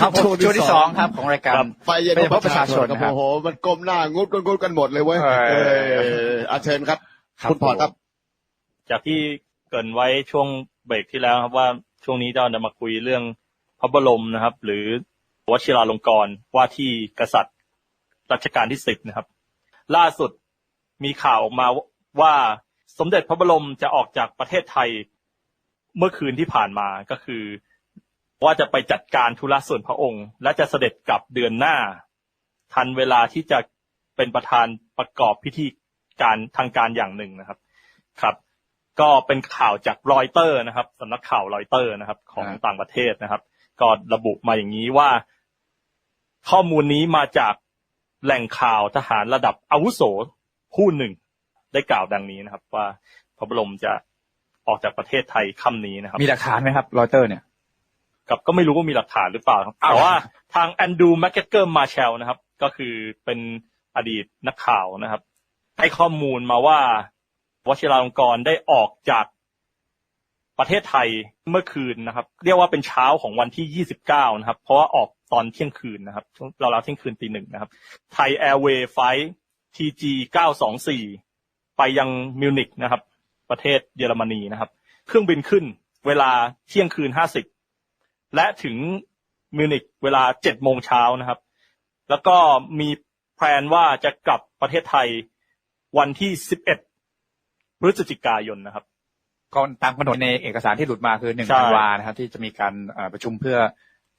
ครับผมช่วงที่สองครับของรายการไฟเย็นไม่ใช่เพราะประชาชนครับนะครับโอ้โหมันก้มหน้างุดงุดงุดกันหมดเลยเว้ยเออเอออาเชิญครับครับคุณพอร์ตครับ จากที่เกรินไว้ช่วงเบรกที่แล้วครับว่าช่วงนี้เราจะมาคุยเรื่องพระบรมนะครับ หรือวชิราลงกรณ์ว่าที่กษัตริย์รัชกาลที่สิบนะครับ ล่าสุดมีข่าวออกมาว่าสมเด็จพระบรมจะออกจากประเทศไทยเมื่อคืนที่ผ่านมาก็คือ ว่าจะไปจัดการธุระส่วนพระองค์ และจะเสด็จกลับเดือนหน้า ทันเวลาที่จะเป็นประธานประกอบพิธีการทางการอย่างหนึ่งนะครับ ครับ ก็เป็นข่าวจากรอยเตอร์นะครับสำนักข่าวรอยเตอร์นะครับ ของต่างประเทศนะครับ ก็ระบุมาอย่างนี้ว่า ข้อมูลนี้มาจากแหล่งข่าวทหารระดับอาวุโสผู้หนึ่ง ได้กล่าวดังนี้นะครับ ว่าพระบรมจะออกจากประเทศไทยค่ำนี้นะครับ มีหลักฐานไหมครับรอยเตอร์เนี่ย กับก็ไม่รู้ว่ามีหลักฐานหรือเปล่าครับอ้าวแต่ว่าทางแอนดูแมคเกเกอร์มาเชลนะครับ ก็คือเป็นอดีตนักข่าวนะครับ ให้ข้อมูลมาว่าวชิราลงกรณ์ได้ออกจากประเทศไทยเมื่อคืนนะครับ เรียกว่าเป็นเช้าของวันที่ 29 นะครับ เพราะว่าออกตอนเที่ยงคืนนะครับช่วงเราวๆเที่ยงคืนตีหนึ่งนะครับ ไทยแอร์เวย์ไฟทีจี924 ไปยังมิวนิกนะครับ ประเทศเยอรมนีนะครับ เครื่องบินขึ้นเวลาเที่ยงคืน 50 และถึงมิวนิกเวลาเจ็ดโมงเช้านะครับ แล้วก็มีแพลนว่าจะกลับประเทศไทยวันที่11พฤศจิกายนนะครับก็ตามกำหนดในเอกสารที่หลุดมาคือหนึ่งใช่ธันวานะครับ ที่จะมีการเอ่อประชุมเพื่อ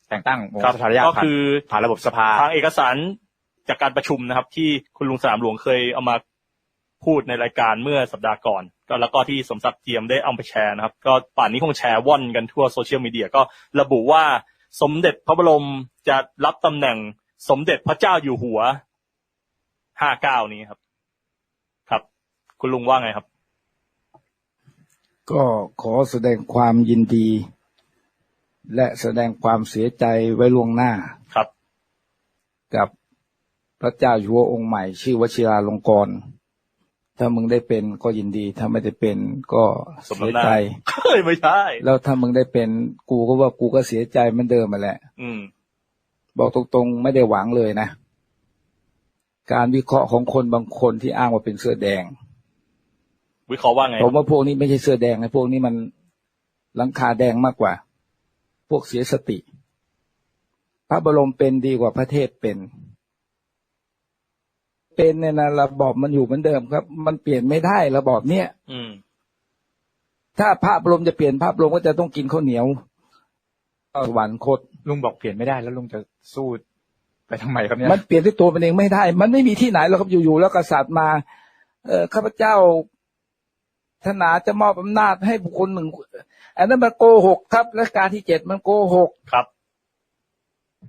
แต่งตั้งองครับค์สถานญาติก็ผ่านคือผ่านระบบสภาทางเอกสารจากการประชุมนะครับ ที่คุณลุงสนามหลวงเคยเอามาพูดในรายการเมื่อสัปดาห์ก่อน ก็แล้วก็ที่สมศักดิ์เจียมได้เอาไปแชร์นะครับ ก็ป่านนี้คงแชร์ว่อนกันทั่วโซเชียลมีเดียก็ระบุว่าสมเด็จพระบรมจะรับตำแหน่งสมเด็จพระเจ้าอยู่หัวห้าเก้านี้ครับ ครับ คุณลุงว่าไงครับ ก็ขอแสดงความยินดี และแสดงความเสียใจไว้ล่วงหน้าครับ กับพระเจ้าอยู่หัวองค์ใหม่ ชื่อวชิราลงกรณ์ ถ้ามึงได้เป็นก็ยินดี ถ้าไม่ได้เป็นก็สมเสียน้ำหน้าใจเฮ้ยไม่ใช่ แล้วถ้ามึงได้เป็น กูก็ว่ากูก็เสียใจเหมือนเดิมมาแหละ อืม บอกตรงๆไม่ได้หวังเลยนะ การวิเคราะห์ของคนบางคนที่อ้างว่าเป็นเสื้อแดง วิเคราะห์ว่าไงคผรัมบว่าพวกนี้ไม่ใช่เสื้อแดงนะพวกนี้มันหลังคาแดงมากกว่า พวกเสียสติ พระบรมเป็นดีกว่าพระเทพเป็น เป็นเนี่ยนะระบอบมันอยู่เหมือนเดิมครับ มันเปลี่ยนไม่ได้ระบอบเนี้ยอืม ถ้าพระบรมจะเปลี่ยนพระบรมก็จะต้องกินข้าวเหนียวสวรรคตลุงบอกเปลี่ยนไม่ได้แล้วลุงจะสู้ไปทำไมครับเนี่ยมันเปลี่ยนด้วยตัวมันเองไม่ได้ มันไม่มีที่ไหนหรอกครับอยู่ๆแล้วกษัตริย์มา เออข้าพเจ้าธนาจะมอบอำนาจให้บุคคลหนึ่ง อันนั้นมันโกหกครับรัชกาลที่เจ็ดมันโกหกครับ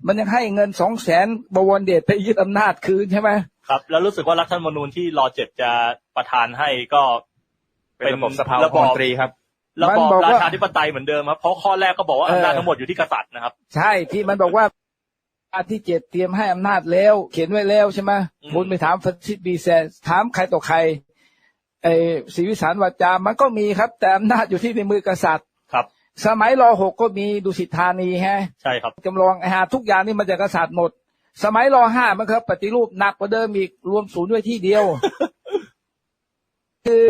มันยังให้เงินสองแสนบวรเดชไปยึดอำนาจคืนใช่ไหม ครับ แล้วรู้สึกว่ารัฐธรรมนูญที่รอเจ็ดจะประทานให้ก็เป็นระบบสภาระบมอบนตรีครับระมันบอบบอกว่าราชาธิปไตยเหมือนเดิมครับเพราะข้อแรกก็บอกว่าเอออำนาจทั้งหมดอยู่ที่กษัตริย์นะครับ ใช่ที่มันบอกว่าอาที่เจ็ดเตรียมให้อำนาจแล้ว เขียนไว้แล้วใช่ไหมอืมคุณไปถามฟัชิตบีแซถามใครต่อใครไอ้ศรีวิสารวาจามันก็มีครับ แต่อำนาจอยู่ที่ในมือกษัตริย์ครับ สมัยรอหกก็มีดุสิตธานีฮะใช่ครับจำลองไอ้หาทุกอย่างนี่มันจะกษัตริย์หมด สมัยรอห้ามันครับ ปฏิรูปหนักกว่าเดิมอีกรวมศูนย์ไว้ที่เดียว คือ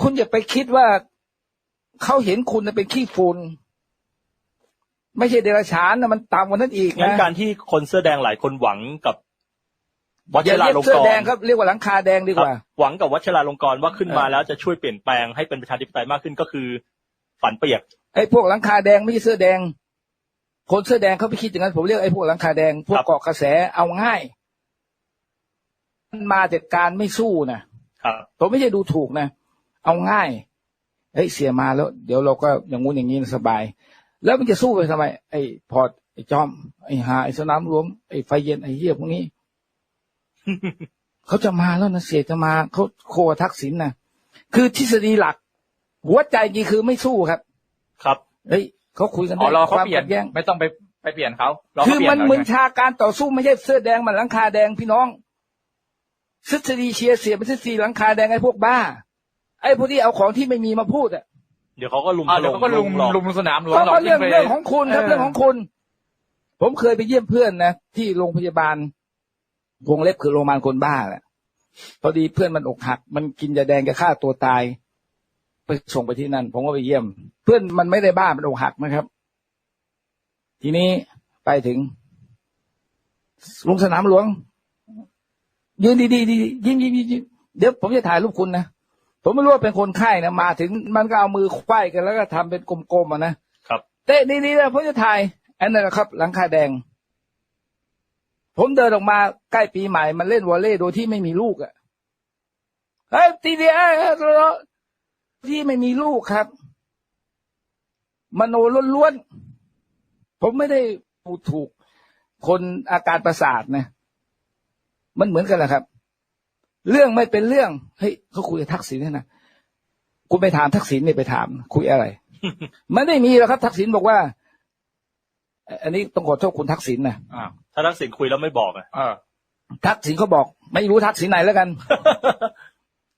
คุณอย่าไปคิดว่าเขาเห็นคุณน่ะเป็นขี้ฝุ่นไม่ใช่เดรัจฉานนะมันต่ำกว่านั้นอีกงั้นนะการที่คนเสื้อแดงหลายคนหวังกับวัอชย่าราเรียกลงเสื้กอรแดงณ์ครับเรียกว่าหลังคาแดงดีกว่า หวังกับวัชราลงกรณ์ว่าขึ้นมาเออแล้วจะช่วยเปลี่ยนแปลงให้เป็นประชาธิปไตยมากขึ้นก็คือ ฝันเปียกไอ้พวกหลังคาแดงไม่ใช่เสื้อแดง คนเสื้อแดงเขาไปคิดอย่างนั้นผมเรียกไอ้พวกหลังคาแดงพวกครับเกาะกระแสเอาง่าย มันมาจากการไม่สู้นะครับผมไม่ใช่ดูถูกนะ เอาง่ายเฮ้ยเสียมาแล้ว เดี๋ยวเราก็อย่างงู้นอย่างนี้สบาย แล้วมันจะสู้ไปทำไม ไอ้พอร์ตไอ้จอม ไอ้หาไอ้สนามหลวงไอ้ไฟเย็นไอ้เหี้ยพวกนี้เขาจะมาแล้วนะเสียจะมาเขาโคทักษิณนะคือทฤษฎีหลัก หัวใจจริงคือไม่สู้ครับ ครับเฮ้ย เขาคุยกันอ๋อรอได้เขาความเปลี่ยนขัดแย้งไม่ต้องไปไปเปลี่ยนเขารอคืเขาอเปลี่ยมันนมึงชาการต่อสู้ไม่ใช่เสื้อแดงมันหลังคาแดงพี่น้องทฤษฎีเชียร์เสียเป็นทฤษฎีหลังคาแดงไอ้พวกบ้า ไอ้พวกที่เอาของที่ไม่มีมาพูดอะเดี๋ยวเขาก็ลุมอ่าเดี๋ยวเขาก็ลุมหลอกลุมสนามหลวงก็หลอก็กเรื่องขึ้นไปเรื่องของคุณครับเออเรื่องของคุณ ผมเคยไปเยี่ยมเพื่อนนะที่โรงพยาบาลวงเล็บคือโรงพยาบาลคนบ้าแหละพอดีเพื่อนมันอกหัก มันกินยาแดงจะฆ่าตัวตาย ไปส่งไปที่นั่น ผมก็ไปเยี่ยม เพื่อนมันไม่ได้บ้ามันอกหักนะครับ ทีนี้ไปถึงลงสนามหลวง ยืนดีๆดีๆยิ้มยิ้มยิ้มยิ้มเดี๋ยวผมจะถ่ายรูปคุณนะผมไม่รู้ว่าเป็นคนไข้นะมาถึงมันก็เอามือไขว้กันแล้วก็ทำเป็นกลมๆอะนะครับเตะดีๆนะผมจะถ่ายอันนั้นแหละครับ หลังคาแดง ผมเดินออกมาใกล้ปีใหม่ มันเล่นวอลเลย์โดยที่ไม่มีลูกอะเฮ้ยตีเดียวที่ไม่มีลูกครับ มโนล้วนๆ ผมไม่ได้พูดถูกคนอาการประสาทนะ มันเหมือนกันแหละครับ เรื่องไม่เป็นเรื่อง เฮ้ยเขาคุยกับทักษิณนะกูไปถามทักษิณไม่ไปถาม คุยอะไร มันไม่มีหรอกครับ ทักษิณบอกว่า อันนี้ต้องขอโทษคุณทักษิณนะอ้าวถ้าทักษิณคุยแล้วไม่บอกอะเออทักษิณเขาบอก ไม่รู้ทักษิณไหนแล้วกัน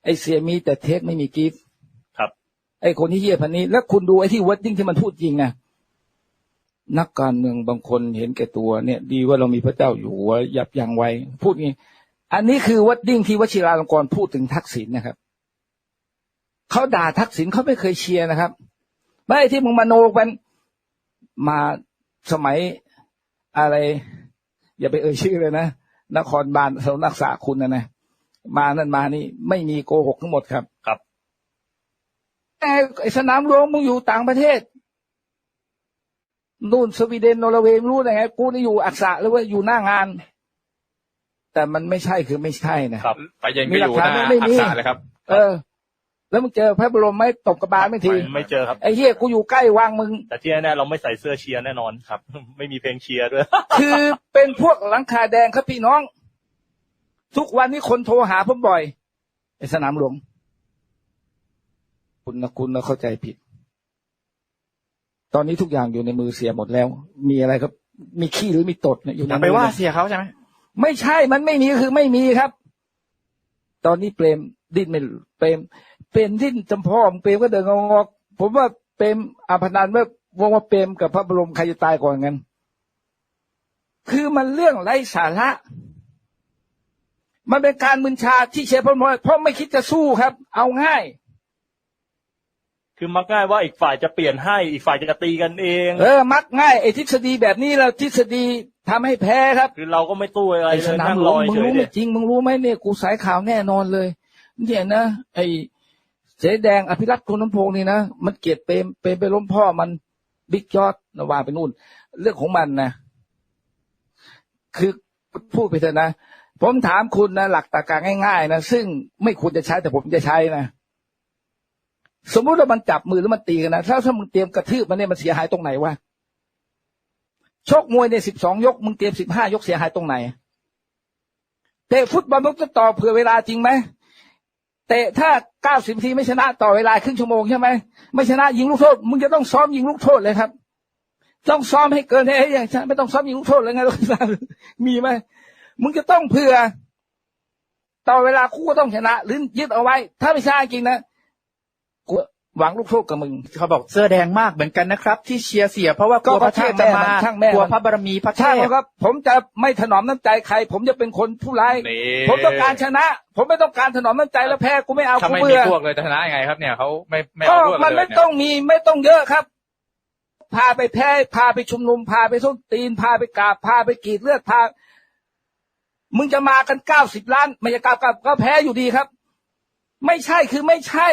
ไอเสียมีแต่เทคไม่มีกิฟต์ครับ ไอ้คนที่เยี่ยพันนี้ แล้วคุณดูไอ้ที่วอดดิ้งที่มันพูดจริงนะนักการเมืองบางคนเห็นแก่ตัวเนี่ย ดีว่าเรามีพระเจ้าอยู่หัวยับยั้งไว้ พูดงี้ อันนี้คือวอดดิ้งที่วชิราลงกรพูดถึงทักษิณนะครับเขาด่าทักษิณเขาไม่เคยเชียร์นะครับไม่ไอ้ที่มึงมาโนกันมาสมัยอะไร อย่าไปเอ่ยชื่อเลยนะนครบาลสำนักษาคุณนะนะมานั่นมานี่ไม่มีโกหกทั้งหมดครับ แต่ไอ้สนามหลวงมึงอยู่ต่างประเทศนู่นสวีเดนนอร์เวย์ไม่รู้ได้ไงกูนี่อยู่อักษะหรือว่าอยู่หน้างาน แต่มันไม่ใช่คือไม่ใช่นะครับไปเย็นมีก็หลัอกยู่หฐานน้าไม่มีอักษะเลยครับ เออ แล้วมึงเจอพระบรมไหมตบกระบาลไม่ทีไม่เจอครับไอ้เหี้ยกูอยู่ใกล้วังมึง แต่ที่แน่ๆเราไม่ใส่เสื้อเชียร์แน่นอนครับ ไม่มีเพลงเชียร์ด้วย คือเป็นพวกหลังคาแดงครับพี่น้อง ทุกวันนี้คนโทรหาผมบ่อยไอ้สนามหลวง คุณนะคุณนะเข้าใจผิด ตอนนี้ทุกอย่างอยู่ในมือเสียหมดแล้ว มีอะไรครับ มีขี้หรือมีตดเนี่ยอยู่ในอย่ามืไปอว่าเนี่ยเสียเขาใช่ไหมไม่ใช่มันไม่มีก็คือไม่มีครับ ตอนนี้เปรมดิ้นไม่เปรมเปรมดิ้นจำพ่อมเปรมก็เดินงอกๆผมว่าเปรมอาพนันว่าว่าว่าเปรมกับพระบรมใครจะตายก่อนกันคือมันเรื่องไร้สาระ มันเป็นการมึนชาที่เชฟพลมเพราะไม่คิดจะสู้ครับ เอาง่าย คือมักง่ายว่าอีกฝ่ายจะเปลี่ยนให้อีกฝ่ายจะตีกันเอง เออ มักง่ายไอ้ทฤษฎีแบบนี้แล้วทฤษฎีทำให้แพ้ครับ คือเราก็ไม่ตู้อะไรไอ้เลสยนามนั่งหลรวองมึงเฉยรู้ๆไหมเนี่ยจริงมึงรู้ไหมเนี่ยกูสายข่าวแน่นอนเลย เนี่ยนะไอ้เสแดงอภิรัตน์คนน้ำพงษ์นี่นะมันเกลียดเปรมเปรมไปล้มพ่อมันบิ๊กยอดนะว่าไปนู่น เรื่องของมันนะคือพูดไปเถอะนะ ผมถามคุณนะหลักตรรกะง่ายๆนะซึ่งไม่ควรจะใช้แต่ผมจะใช้นะ สมมุติว่ามันจับมือหรือมันตีกันนะถ้าถ้ามึงเตรียมกระทืบมันเนี่ยมันเสียหายตรงไหนวะชกมวยในสิบสองยก มึงเตรียมสิบห้ายกเสียหายตรงไหนเตะฟุตบอลมึงจะต่อเผื่อเวลาจริงไหมเตะถ้าเก้าสิบทีไม่ชนะต่อเวลาครึ่งชั่วโมงใช่ไหมไม่ชนะยิงลูกโทษมึงจะต้องซ้อมยิงลูกโทษเลยครับ ต้องซ้อมให้เกินให้อย่างฉันไม่ต้องซ้อมยิงลูกโทษเลยไงลูกสาวมีไหมมึงจะต้องเผื่อ ต่อเวลาคู่ก็ต้องชนะหรือยึดเอาไว้ ถ้าไม่ใช่จริงนะ กูหวังลูกโทษกับมึงเขาบอกเสื้อแดงมากเหมือนกันนะครับ ที่เชียร์เสีย เพราะว่ากลัวก็พระเทพจะมาช่างแม่มันกลัวพระบารมีพระเทใช่พครับ ผมจะไม่ถนอมน้ำใจใคร ผมจะเป็นคนผู้ร้ายนี่ผมต้องการชนะ ผมไม่ต้องการถนอมน้ำใจแล้วแพ้กูไม่เอาถ้ากูไม่มีเบื่อพวกเลยจะชนะยังไงครับเนี่ยเขาไม่ไม่ก็เอาพวกมันเลยไม่เนี่ยต้องมีไม่ต้องเยอะครับ พาไปแพ้พาไปชุมนุมพาไปส้นตีนพาไปกราบพาไปกรีดเลือดพามึงจะมากันเก้าสิบล้านไม่จะกราบกราบก็แพ้อยู่ดีครับ ไม่ใช่คือไม่ใช่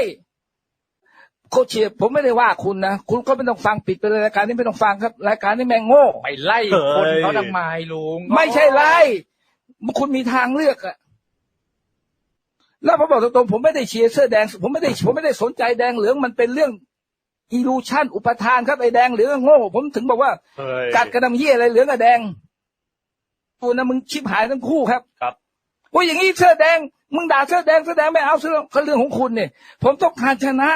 โคชเชียร์ผมไม่ได้ว่าคุณนะ คุณก็ไม่ต้องฟังปิดไปเลยรายการนี้ไม่ต้องฟังครับ รายการนี้แม่งโง่ ไปไล่คนเขาทำไมลุงไม่ใช่ไรคุณมีทางเลือกอะแล้วผมบอกตรงๆผมไม่ได้เชียร์เสื้อแดง ผมไม่ได้ผมไม่ได้สนใจแดงเหลืองมันเป็นเรื่องอีลูชันอุปทานครับไอ้แดงเหลืองโง่ ผมถึงบอกว่าเฮ้ยกัดกระดำเยี่ยอะไรเหลืองกับแดงตัวนะมึงชิบหายทั้งคู่ครับ ครับโอ้ยอย่างนี้เสื้อแดง มึงด่าเสื้อแดงเสื้อแดงไม่เอาเสื้อก็เรื่องของคุณเนี่ยผมต้องการชนะ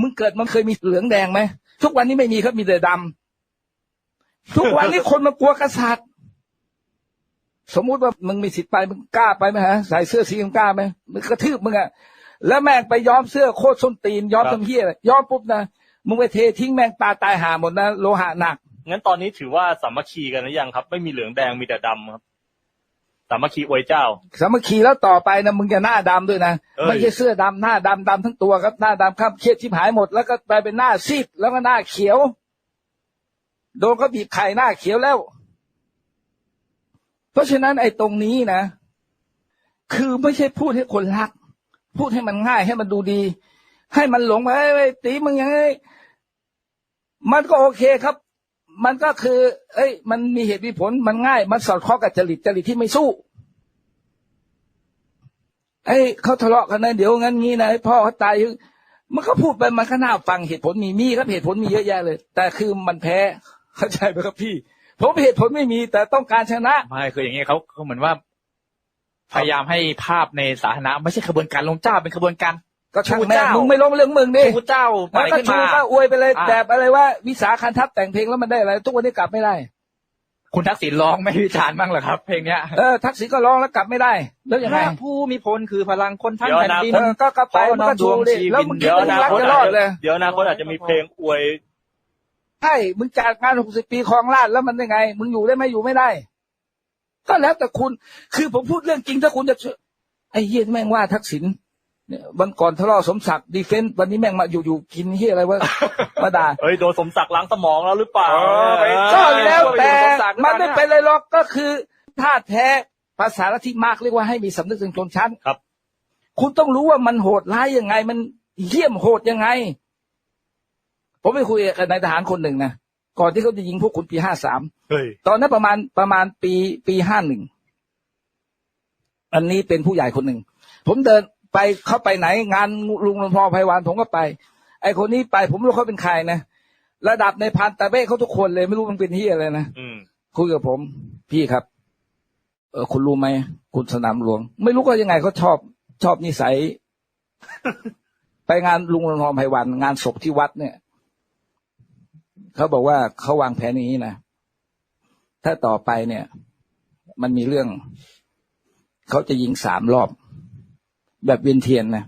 มึงเกิดมันเคยมีเหลืองแดงไหมทุกวันนี้ไม่มีครับมีแต่ดำทุกวันนี้คนมันกลัวกษัตริย์ สมมุติว่ามึงมีสิทธิ์ไปมึงกล้าไปไหมฮะใส่เสื้อสีมึงกล้าไหมมึงกระทืบมึงอะแล้วแม่งไปย้อมเสื้อโคตรส้นตีนย้อมทำเหี้ยย้อมปุ๊บนะมึงไปเททิ้งแม่งปลาตายหาหมดนะโลหะหนักงั้นตอนนี้ถือว่าสามัคคีกันหรือยังครับ ไม่มีเหลืองแดงมีแต่ดำครับ สามัคคีอวยเจ้า สามัคคีแล้วต่อไปนะมึงจะหน้าดำด้วยนะเอ้ยไม่ใช่เสื้อดำหน้าดำดำทั้งตัวครับหน้าดำครับเครียดชิบหายหมดแล้วก็กลายเป็นหน้าซีดแล้วก็หน้าเขียว โดนเขาบีบไข่หน้าเขียวแล้ว เพราะฉะนั้นไอ้ตรงนี้นะ คือไม่ใช่พูดให้คนรัก พูดให้มันง่ายให้มันดูดี ให้มันหลงไปเอ้ยเอ้ยตีมึงยังไงมันก็โอเคครับ มันก็คือ เอ้ย มันมีเหตุมีผล มันง่าย มันสอดคล้องกับจริตจริตที่ไม่สู้ไอ้ยเขาทะเลาะกันนะเดี๋ยวงั้นงี้นะพ่อเขาตายมันก็พูดไปมันก็น่าฟังเหตุผลมีมีครับเหตุผลมีเยอะแยะเลย แต่คือมันแพ้เข้าใจไหมครับพี่ ผมเหตุผลไม่มีแต่ต้องการชนะไม่คืออย่างนี้เขาเขาเหมือนว่า พยายามให้ภาพในสาธารณะไม่ใช่ขบวนการลงเจ้าเป็นขบวนการ ก็ช่างชูแม่เจ้ามึมึงไม่ลงเรื่องมึงดิชูเจ้าอะมันไรก็ขึ้นชูมาก็อวยไปเลยอ่าแบบอะไรว่าวิสาคันทัพแต่งเพลงแล้วมันได้อะไรทุกวันนี้กลับไม่ได้ คุณทักษิณร้องไม่วิจารณ์บ้างเหรอครับ เพลงเนี้ยเออทักษิณก็ร้องแล้วกลับไม่ได้ แล้วยังไงพระผู้มีพลคือพลังคนทั้งเดี๋ยวแผ่นนะดินเออก็กลับไปขอมันก็ชูดิน้อมดวงชีวิตแล้วมึงคิเดี๋ดยวว่ามึองนารักคตจะรอดเลยเดี๋ยวอนาคตอาจจะมีเพลงอวยใช่มึงจัดงานหกสิบปีครองราชย์แล้วมันได้ไง มึงอยู่ได้ไหมอยู่ไม่ได้ ก็แล้วแต่คุณ คือผมพูดเรื่องจริงถ้าคุณจะเชื่อไอ้เฮียแม่งว่าทักษิณ เนี่ยวันก่อนทะเลาะสมศักดิ์ดีเฟนต์วันนี้แม่งมาอยู่อยู่กินเฮียอะไรวะ มาด่าเฮ้ยโดนสมศักดิ์ล้างสมองแล้วหรือเปล่าเออไปก็แล้วแต่เออสมศักดิ์มันไม่เป็นไรหรอกก็คือท่าแท้ภาษาละที่มากเรียกว่าให้มีสำนึกถึงชนชั้นครับ คุณต้องรู้ว่ามันโหดร้ายยังไง มันเยี่ยมโหดยังไง ผมไปคุยกับนายทหารคนหนึ่งนะก่อนที่เขาจะยิงพวกคุณปีห้าสามเฮ้ยตอนนั้นประมาณประมาณปีปีห้าหนึ่งอันนี้เป็นผู้ใหญ่คนหนึ่งผมเดิน ไปเข้าไปไหนงานลุงหลวงพ่อไพวันผมก็ไป ไอคนนี้ไปผมไม่รู้เขาเป็นใครนะระดับในพันตะเบ้เขาทุกคนเลยไม่รู้มันเป็นที่อะไรนะอืมคุยกับผม พี่ครับ เออคุณรู้ไหมคุณสนามหลวง ไม่รู้ก็ยังไงเขาชอบชอบนิสัย ไปงานลุงหลวงพ่อไพวัน งานศพที่วัดเนี่ยเขาบอกว่าเขาวางแผนอย่างนี้นะถ้าต่อไปเนี่ย มันมีเรื่องเขาจะยิงสามรอบ แบบเวียนเทียนนะ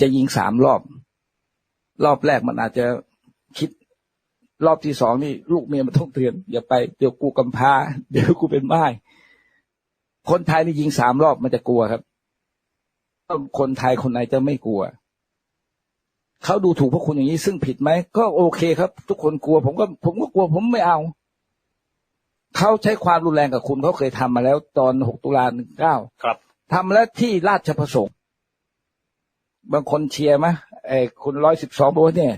จะยิงสามรอบ รอบแรกมันอาจจะคิดรอบที่สองนี่ลูกเมียมันต้องเตือนอย่าไปเดี๋ยวกูกำพร้าเดี๋ยวกูเป็นไม้คนไทยนี่ยิงสามรอบมันจะกลัวครับคนไทยคนไหนจะไม่กลัวเขาดูถูกพวกคุณอย่างนี้ซึ่งผิดไหมก็โอเคครับ ทุกคนกลัว ผมก็ ผมก็กลัว ผมไม่เอาเขาใช้ความรุนแรงกับคุณเขาเคยทำมาแล้วตอนหกตุลาหนึ่งเก้าครับทำแล้วที่ราชประสงค์ บางคนเชียร์ไหมไอ้คุณร้อยสิบสองบอกว่าเนี่ย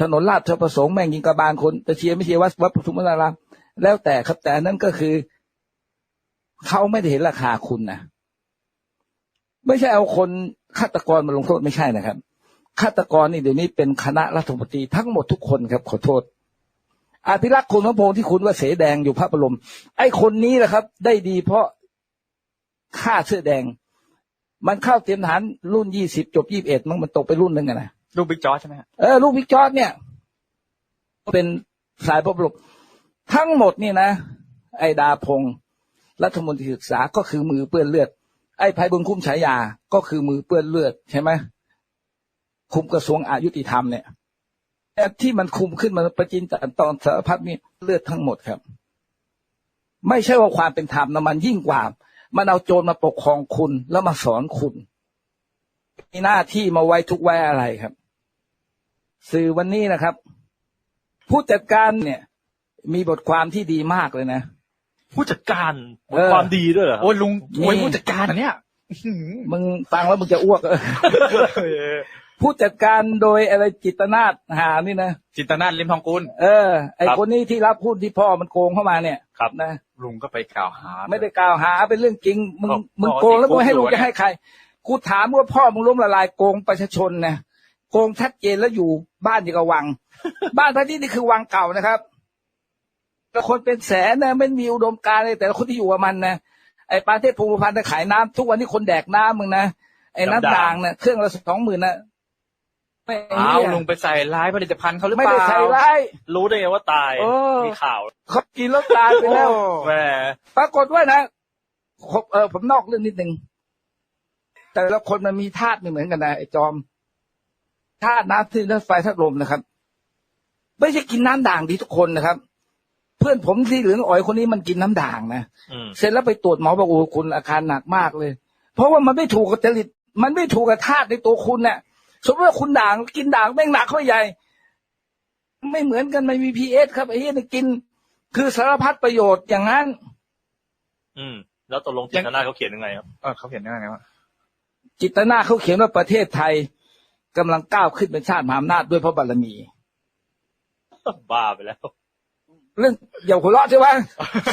ถนนราชประสงค์แม่งยิงกระบาลคนจะเชียร์ไม่เชียร์วัดวัดปทุมวนารามแล้วแต่ครับแต่นั้นก็คือเขาไม่ได้เห็นราคาคุณนะไม่ใช่เอาคนฆาตกรมาลงโทษไม่ใช่นะครับฆาตกรนี่เดี๋ยวนี้เป็นคณะรัฐมนตรีทั้งหมดทุกคนครับ ขอโทษอภิรักษ์คุณพระพงศ์ที่คุณว่าเสแดงอยู่พระบรม ไอ้คนนี้แหละครับ ได้ดีเพราะค่าเสื้อแดง มันเข้าเตรียมทหารรุ่นยี่สิบจบยี่บเอ็ดมันมันตกไปรุ่นหนึ่งอะนะลูกบิ๊กจอร์จใช่ไหมฮะเออลูกวิกจอร์ดเนี่ย เป็นสายพระบรมทั้งหมดนี่นะ ไอ้ดาพงศ์รัฐมนตรีศึกษาก็คือมือเปื้อนเลือด ไอ้ภัยบุญคุ้มฉายาก็คือมือเปื้อนเลือดใช่ไหมคุมกระทรวงอายุติธรรมเนี่ยแต่ที่มันคุมขึ้นมาประจินแต่ตอนสารพัดนี่เลือดทั้งหมดครับ ไม่ใช่ว่าความเป็นธรรมนะมันยิ่งกว่า มันเอาโจรมาปกครองคุณแล้วมาสอนคุณ มีหน้าที่มาไว้ทุกไว้อะไรครับ สื่อวันนี้นะครับ ผู้จัดการเนี่ย มีบทความที่ดีมากเลยนะ ผู้จัดการบเอทอความดีด้วยเหรอครับโอ้ยลุงนี่โอ้ยผู้จัดการอันเนี้ยมึงฟังแล้วมึงจะอ้วกเออ ผู้จัดการโดยอะไรจิตรนาฏหานี่นะจินตนาถลิมทองกุล เออ ไอคนนี้ที่รับหุ้นที่พ่อมันโกงเข้ามาเนี่ยครับนะ ลุงก็ไปกล่าวหา ไม่ได้กล่าวหาเป็นเรื่องจริง มึง ครับมึงพ่อโกงแล้วติดคุมึกงให้ลูกอยู่จะให้ใคร กูถามว่าพ่อมึงล้มละลายโกงประชาชนนะโกงชัดเจนแล้วอยู่บ้านอย่างกับวัง บ้านพระที่นี่คือวังเก่านะครับแล้วคนเป็นแสนนะไม่มีอุดมการณ์เลยแต่ละคนที่อยู่กับมันนะไอ้ปาเทพภูมิพันธ์น่ะขายน้ำทุกวันนี้คนแดกน้ำมึงนะไอ้น้ำด่างนะเครื่องละสองหมื่นนะ ไม่อ้าวลุงไปใส่ร้ายผลิตภัณฑ์เขาหรือเปไม่ล่าได้ใส่ร้าย รู้ได้ไงว่าตายเออมีข่าวเขากินแล้วตายไปแล้วโอ้แหมปรากฏว่านะผมเออผมนอกเรื่องนิดนึงแต่ละคนมันมีธาตุไม่เหมือนกันนะไอ้จอมธาตุน้ำที่น้ำไฟธาตุลมนะครับ ไม่ใช่กินน้ำด่างดีทุกคนนะครับ เพื่อนผมที่เหลืองอ่อยคนนี้มันกินน้ำด่างนะอืมเสร็จแล้วไปตรวจหมอบอกโอ้คุณอาการหนักมากเลย เพราะว่ามันไม่ถูกกับจริตมันไม่ถูกกับธาตุในตัวคุณเนี่ย สมมติว่าคุณด่างกินด่างแม่งหนักเข้าไปใหญ่ ไม่เหมือนกันไม่มีพีเอสครับไอ้เหี้ยนี่กิน คือสารพัดประโยชน์อย่างนั้น อืม แล้วตกลงจิตนาเขาเขียนยังไงครับเออเขาเขียนยังไงวะจิตนาเขาเขียนว่าประเทศไทยกำลังก้าวขึ้นเป็นชาติมหาอำนาจด้วยพระบารมี บ้าไปแล้ว เรื่องอย่าหัวเราะใช่ไหม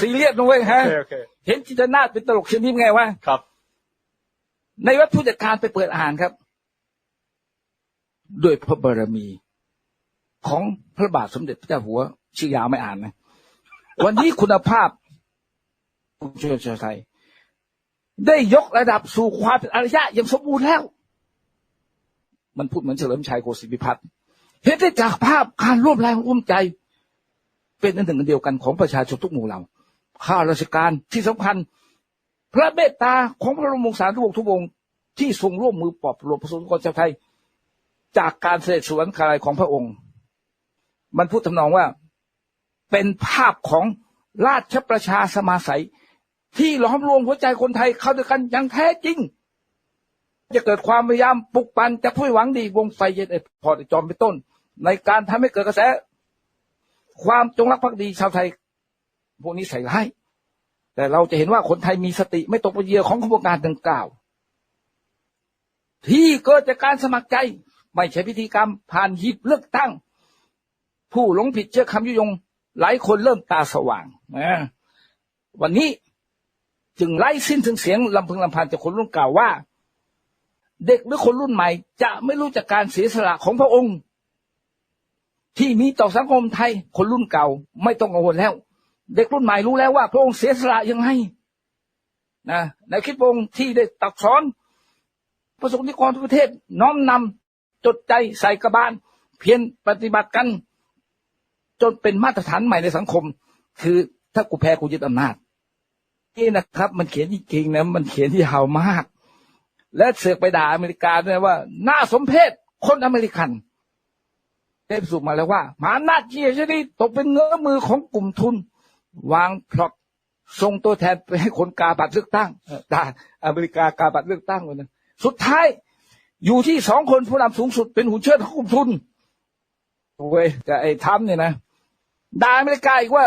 ซีเรียสนะเว้ยฮะโอเคโอเคเห็นจิตนาเป็นตลกเชิญยิ้มไงวะครับ ในวัดผู้จัดการไปเปิดอ่านครับ ด้วยพระบารมี ของพระบาทสมเด็จพระเจ้าหัว ชื่อยาวไม่อ่านนะ วันนี้คุณภาพช่วยชาวไทย ได้ยกระดับสู่ความเป็นอารยะอย่างสมบูรณ์แล้ว มันพูดเหมือนเฉลิมชัยโกศิพิพัฒน์เห็นได้จากภาพการร่วมแรงร่วมใจ เป็นอันหนึ่งอันเดียวกันของประชาชนทุกหมู่เหล่าข้าราชการที่สำคัญ พระเมตตาของพระบรมวงศานุวงศ์ทุกวงศ์ที่ทรงร่วมมือปลอบประโลมประสบกรชาวไทย จากการเสด็จสวนคารายของพระองค์ มันพูดทำนองว่าเป็นภาพของราชประชาสมาสัย ที่ล้อมรวมหัวใจคนไทยเข้าด้วยกันอย่างแท้จริง จะเกิดความพยายามปลุกปั่นจากผู้หวังดีวงไฟเย็นไอพอจอมเป็นต้น ในการทำให้เกิดกระแส ความจงรักภักดีชาวไทย พวกนี้ใส่ร้ายแต่เราจะเห็นว่าคนไทยมีสติไม่ตกเป็นเหยื่อของขบวนการดังกล่าว ที่เกิดจากการสมัครใจ ไม่ใช่พิธีกรรม ผ่านหีบเลือกตั้ง ผู้หลงผิดเชื่อคำยุยง หลายคนเริ่มตาสว่างนะวันนี้จึงไล่สิ้นถึงเสียงลำพึงลำพันจากคนรุ่นเก่าว่า เด็กหรือคนรุ่นใหม่ จะไม่รู้จักการเสียสละของพระองค์ ที่มีต่อสังคมไทย คนรุ่นเก่า ไม่ต้องกังวลแล้ว เด็กรุ่นใหม่รู้แล้วว่า พระองค์เสียสละยังไงนะในคลิปองค์ที่ได้ตักสอน ประสบนิกรทุกประเทศ น้อมนำ จดใจใส่กระบาล เพียรปฏิบัติกัน จนเป็นมาตรฐานใหม่ในสังคม คือถ้ากูแพ้กูยึดอำนาจ นี่นะครับ มันเขียนจริงๆนะมันเขียนที่ยาวมาก และเสือกไปด่าอเมริกาด้วยว่าน่าสมเพชคนอเมริกันได้พิสูจน์มาแล้วว่ามาอำนาเจียชนีตกเป็นเงื้อมือของกลุ่มทุน วางพล็อตส่งตัวแทนไปให้คนกาบัตรเลือกตั้งด่าอเมริกากาบัตรเลือกตั้งเลยนะสุดท้าย อยู่ที่สองคนผู้นำสูงสุดเป็นหุ่นเชิดของกลุ่มทุนเว้ยแต่ไอ้ทำเนี่ยนะด่าอเมริกาอีกว่า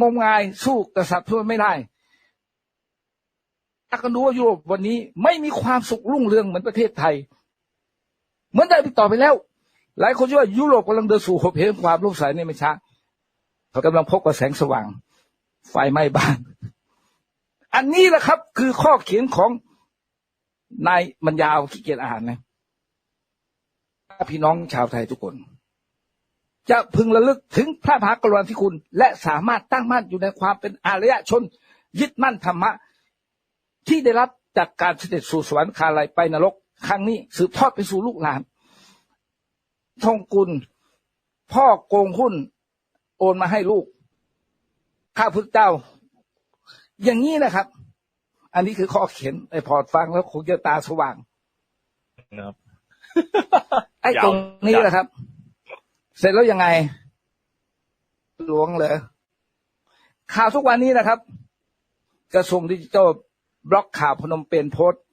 งมงายสู้กษัตริย์ทั่วไม่ได้ถ้ากันดูว่ายุโรปวันนี้ไม่มีความสุขรุ่งเรืองเหมือนประเทศไทย เหมือนได้ติดต่อไปแล้ว หลายคนเชื่อว่ายุโรปกำลังเดินสู่หบเหวความโลกใสในไม่ช้าเขากำลังพบกับแสงสว่าง ไฟไหม้บ้าน อันนี้แหละครับ คือข้อเขียนของ นายมันยาวขี้เกียจอ่านนะพี่น้องชาวไทยทุกคน จะพึงระลึกถึงพระมหากรุณาธิคุณ และสามารถตั้งมั่นอยู่ในความเป็นอารยชน ยึดมั่นธรรมะ ที่ได้รับจากการเสด็จสู่สวรรค์คาลัยไปนรก ครั้งนี้สืบทอดไปสู่ลูกหลานทองกุล พ่อโกงหุ้น โอนมาให้ลูก ข้าพุทธเจ้า อย่างนี้นะครับ อันนี้คือข้อเขียนไอ้พอร์ตฟังแล้วคงจะตาสว่างนะครับไอ้ยาวตรงนี้แหละครับ เสร็จแล้วยังไง หลวงเลยข่าวทุกวันนี้นะครับ กระทรวงดิจิทัลบล็อกข่าวพนมเปญโพสต์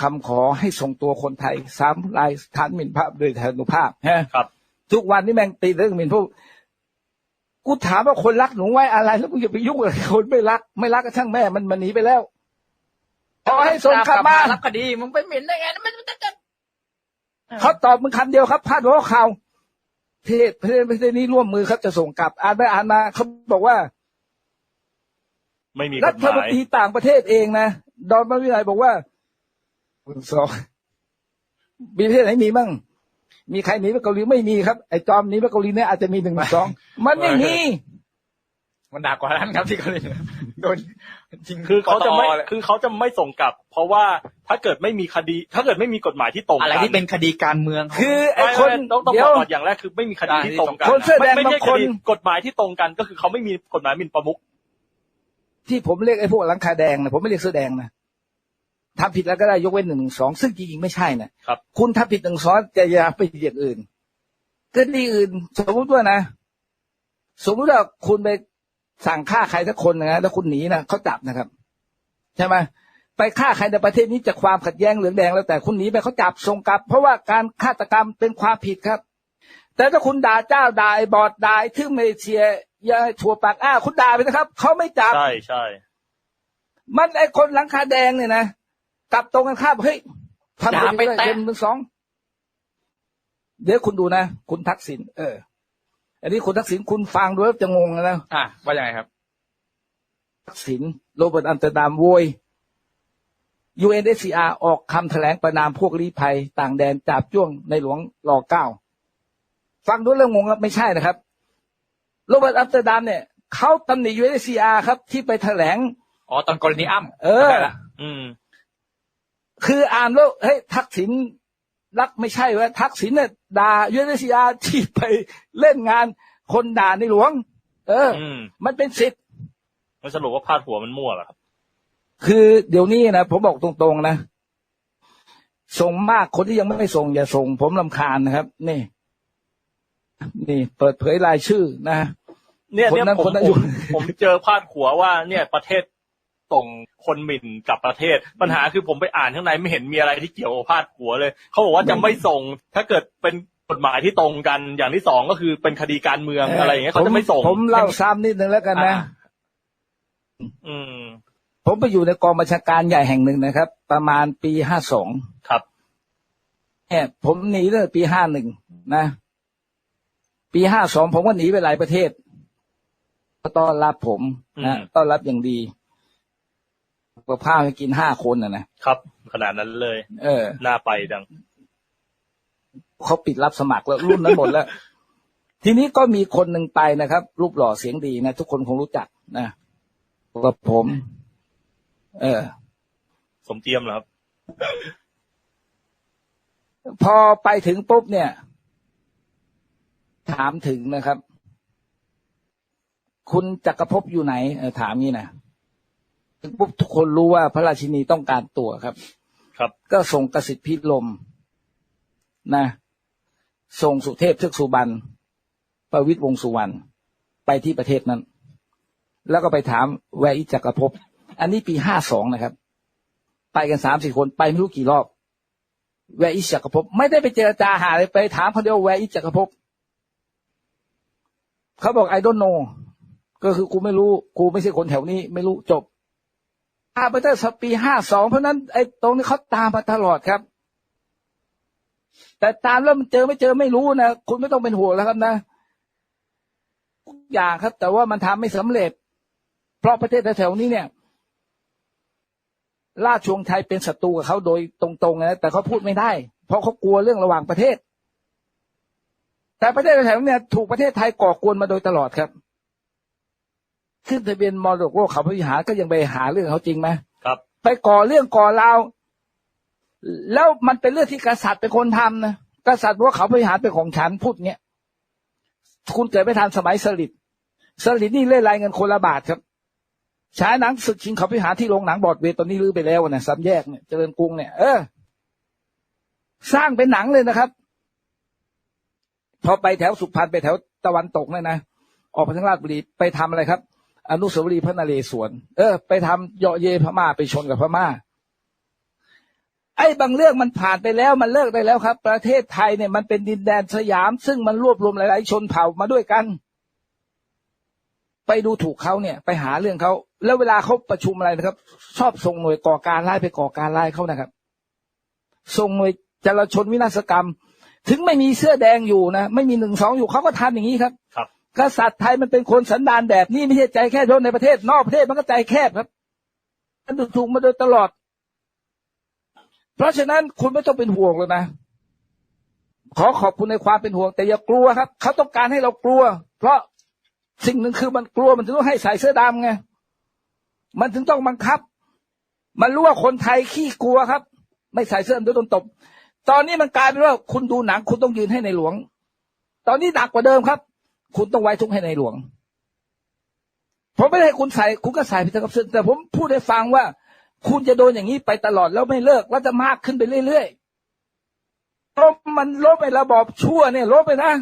คำขอให้ส่งตัวคนไทยสามรายฐานหมิ่นภาพโดยทานุภาพฮะครับ ทุกวันนี้แม่งตีเรื่องหมิ่นผู้ กูถามว่าคนรักหนูไว้อะไร แล้วมึงอย่าไปยุ่งอะไรกับคนไม่รัก ไม่รักก็ช่างแม่มันมันหนีไปแล้วขอให้ส่งกลับมารับคดีมึงไปหมิ่นได้ไงมันมันจะเขาตอบมึงคำเดียวครับพาดหัวข่าวเทศประเทศประเทศนี้ร่วมมือครับจะส่งกลับ อ่านไปอ่านมาเขาบอกว่า ไม่มีกรัฎหฐมมานยตรีต่างประเทศเองนะดอนมาวิไลบอกว่าคุณสองมีประเทศไหนมีมั่ง มีใครหนีไปเกาหลีไม่มีครับไอ้จอมหนีไปเกาหลีเนี่ยอาจจะมีหนึ่งสองมันไม่มีมันหนักกว่านั้นครับที่เกาหลีโดนจริงคือเขาจะไม่ปตเลยคือเขาจะไม่ส่งกลับ เพราะว่าถ้าเกิดไม่มีคดี ถ้าเกิดไม่มีกฎหมายที่ตรงอะไรกันที่เป็นคดีการเมือง คือไอ้ไม่คนไม่ต้องต้องเดี๋บยอวกก่อนอย่างแรกคือไม่มีคดีที่ตรงกันคนเสื้อแดงไม่ไม่ใช่บางคนคดีกฎหมายที่ตรงกัน ก็คือเขาไม่มีกฎหมายหมิ่นประมุขที่ผมเรียกไอ้พวกหลังคาแดงนะผมไม่เรียกเสื้อแดงนะ ทำผิดแล้วก็ได้ยกเว้นหนึ่งหนึ่งสองซึ่งจริงๆไม่ใช่นะครับ คุณทำผิดหนึ่งสองจะอย่าไปเหยียดอื่นคดีอื่น สมมติว่านะ สมมติว่าคุณไปสั่งฆ่าใครสักคนนะแล้วคุณหนีนะเขาจับนะครับ ใช่ไหมไปฆ่าใครในประเทศนี้จากความขัดแย้งเหลืองแดงแล้วแต่คุณหนีไปเขาจับส่งกลับ เพราะว่าการฆาตกรรมเป็นความผิดครับ แต่ถ้าคุณด่าเจ้าด่าไอ้บอดด่าไอ้ทึ่งเมเชียยาถั่วปากอ้าคุณด่าไปนะครับเขาไม่จับใช่ใช่มันไอ้คนหลังคาแดงเนี่ยนะ กลับตรงกันข้ามเฮ้ยทำอย่าไปไปแตะเต็มหนึ่งสองเดี๋ยวคุณดูนะ คุณทักษิณเออ อันนี้คุณทักษิณคุณฟังดูแล้วจะงงนะอะว่ายังไงครับ ทักษิณโรเบิร์ตอัมสเตอร์ดัมโวย UNSCR ออกคำแถลงประนามพวกลี้ภัย ต่างแดนจับจ้วงในหลวงรอเก้าฟังดูแล้วงงครับไม่ใช่นะครับ โรเบิร์ตอัมสเตอร์ดัมเนี่ยเขาตำหนิ UNSCR ครับ ที่ไปแถลงอ๋อตอนกรณีอ้ำเออจำได้ละอืม คืออ่านแล้วเฮ้ยทักษิณรักไม่ใช่ว่าทักษิณเนี่ยด่า UNSCR ที่ไปเล่นงานคนด่าในหลวง เอออืมมันเป็นสิทธิ์มันสรุปว่าพาดหัวมันมั่วเหรอครับ คือเดี๋ยวนี้นะผมบอกตรงๆนะส่งมากคนที่ยังไม่ส่งอย่าส่ง ผมลำคาญนะครับ นี่ นี่ เปิดเผยรายชื่อนะเนี่ยคนเนี่ยนั้นผมคนนั้นผอยู่มผมเจอพาดหัวว่า เนี่ยประเทศ ส่งคนหมิ่นกลับประเทศ ปัญหาคือผมไปอ่านข้างในไม่เห็นมีอะไรที่เกี่ยวกับพาดหัวเลย เขาบอกว่าจะไม่ส่ง ถ้าเกิดเป็นกฎหมายที่ตรงกันอย่างที่สองก็คือเป็นคดีการเมืองอะไรอย่างเงี้ยเขาจะไม่ส่งผมเล่าซ้ำนิดนึงแล้วกันนะอ่าอืม ผมไปอยู่ในกองบัญชาการใหญ่แห่งหนึ่งนะครับ ประมาณปีห้าสองครับเนี่ยผมหนีตั้งแต่ปีห้าหนึ่งนะ ปีห้าสองผมก็หนีไปหลายประเทศก็ต้อนรับผมนะอืมต้อนรับอย่างดี กับข้าวให้กินห้าคนนะนะครับ ขนาดนั้นเลย เออน่าไปจังเขาปิดรับสมัครแล้วรุ่นนั้นหมดแล้ว ทีนี้ก็มีคนหนึ่งไปนะครับ รูปหล่อเสียงดีนะ ทุกคนคงรู้จักนะกับผม เออ สมเจียมเหรอครับ พอไปถึงปุ๊บเนี่ย ถามถึงนะครับ คุณจักรภพอยู่ไหนเออถามงี้นะถึง ปุ๊บทุกคนรู้ว่าพระราชินีต้องการตัวครับ ครับ ก็ส่งกสิทธิพิลมนะ ส่งสุเทพเทือกสุบรรณประวิตรวงษ์สุวรรณไปที่ประเทศนั้น แล้วก็ไปถามแวร์อิจักรภพอันนี้ปีห้าสองนะครับ ไปกันสามสี่คนไปไม่รู้กี่รอบ แวร์อิจักรภพไม่ได้ไปเจรจาหาเลยไปถามคนเดียวแวร์อิจักรภพเขาบอก I don't know ก็คือกูไม่รู้กูไม่ใช่คนแถวนี้ ไม่รู้จบ ตามไปตั้งแต่ปีห้าสองเพราะนั้นไอ้ตรงนี้เขาตามมาตลอดครับ แต่ตามแล้วมันเจอไม่เจอไม่รู้นะคุณไม่ต้องเป็นห่วงแล้วครับนะทุกอย่างครับ แต่ว่ามันทำไม่สำเร็จ เพราะประเทศแถวๆนี้เนี่ยราชวงศ์ไทยเป็นศัตรูกับเขาโดยตรงๆนะแต่เขาพูดไม่ได้ เพราะเขากลัวเรื่องระหว่างประเทศ แต่ประเทศแถวๆนี้เนี่ยถูกประเทศไทยก่อกวนมาโดยตลอดครับ ขึ้นทะเบียนมรดกโลกเขาพระวิหารก็ยังไปหาเรื่องเขาจริงไหมครับ ไปก่อเรื่องก่อราวแล้วมันเป็นเรื่องที่กษัตริย์เป็นคนทำนะกษัตริย์บอกว่าเขาพระวิหารเป็นของฉันพูดเงี้ยคุณเกิดไม่ทันสมัยสลิดสลิดนี่เล่นรายเงินคนละบาทครับฉายหนังศึกชิงเขาพิหารที่โรงหนังบอดเวย์ตอนนี้ลื้อไปแล้วนะสามแยกเนี่ยเจริญกรุงเนี่ยเออ สร้างเป็นหนังเลยนะครับ พอไปแถวสุพรรณไปแถวตะวันตกเนี่ยนะออกไปทางราชบุรีไปทำอะไรครับ อนุสาวรีย์พระนเรศวร เออ ไปทำเยาะเยพม่าไปชนกับพม่า ไอ้บางเรื่องมันผ่านไปแล้วมันเลิกได้แล้วครับ ประเทศไทยเนี่ยมันเป็นดินแดนสยาม ซึ่งมันรวบรวมหลาย ๆ ชนเผ่ามาด้วยกัน ไปดูถูกเขาเนี่ย ไปหาเรื่องเขาแล้วเวลาเขาประชุมอะไรนะครับ ชอบส่งหน่วยก่อการร้ายไปก่อการร้ายเขานะครับส่งหน่วยจรชนวินาศกรรม ถึงไม่มีเสื้อแดงอยู่นะไม่มีหนึ่งสองอยู่เขาก็ทำอย่างนี้ครับ ครับ กษัตริย์ไทยมันเป็นคนสันดานแบบนี้ไม่ใช่ใจแค่ชนในประเทศ นอกประเทศมันก็ใจแคบครับมันถูกมาโดยตลอด เพราะฉะนั้นคุณไม่ต้องเป็นห่วงเลยนะขอขอบคุณในความเป็นห่วง แต่อย่ากลัวครับ เขาต้องการให้เรากลัว เพราะสิ่งหนึ่งคือมันกลัวมันถึงต้องให้ใส่เสื้อดำไงมันถึงต้องบังคับ มันรู้ว่าคนไทยขี้กลัวครับ ไม่ใส่เสื้อดำโดนตบ ตอนนี้มันกลายเป็นว่าคุณดูหนังคุณต้องยืนให้ในหลวง ตอนนี้หนักกว่าเดิมครับ คุณต้องไว้ทุกข์ให้ในหลวง ผมไม่ได้ให้คุณใส่คุณก็ใส่ไปเถอะครับแต่ผมพูดให้ฟังว่า คุณจะโดนอย่างนี้ไปตลอดแล้วไม่เลิก แล้วจะมากขึ้นไปเรื่อยๆเพราะมันลบไประบอบชั่วเนี่ยลบไปนะ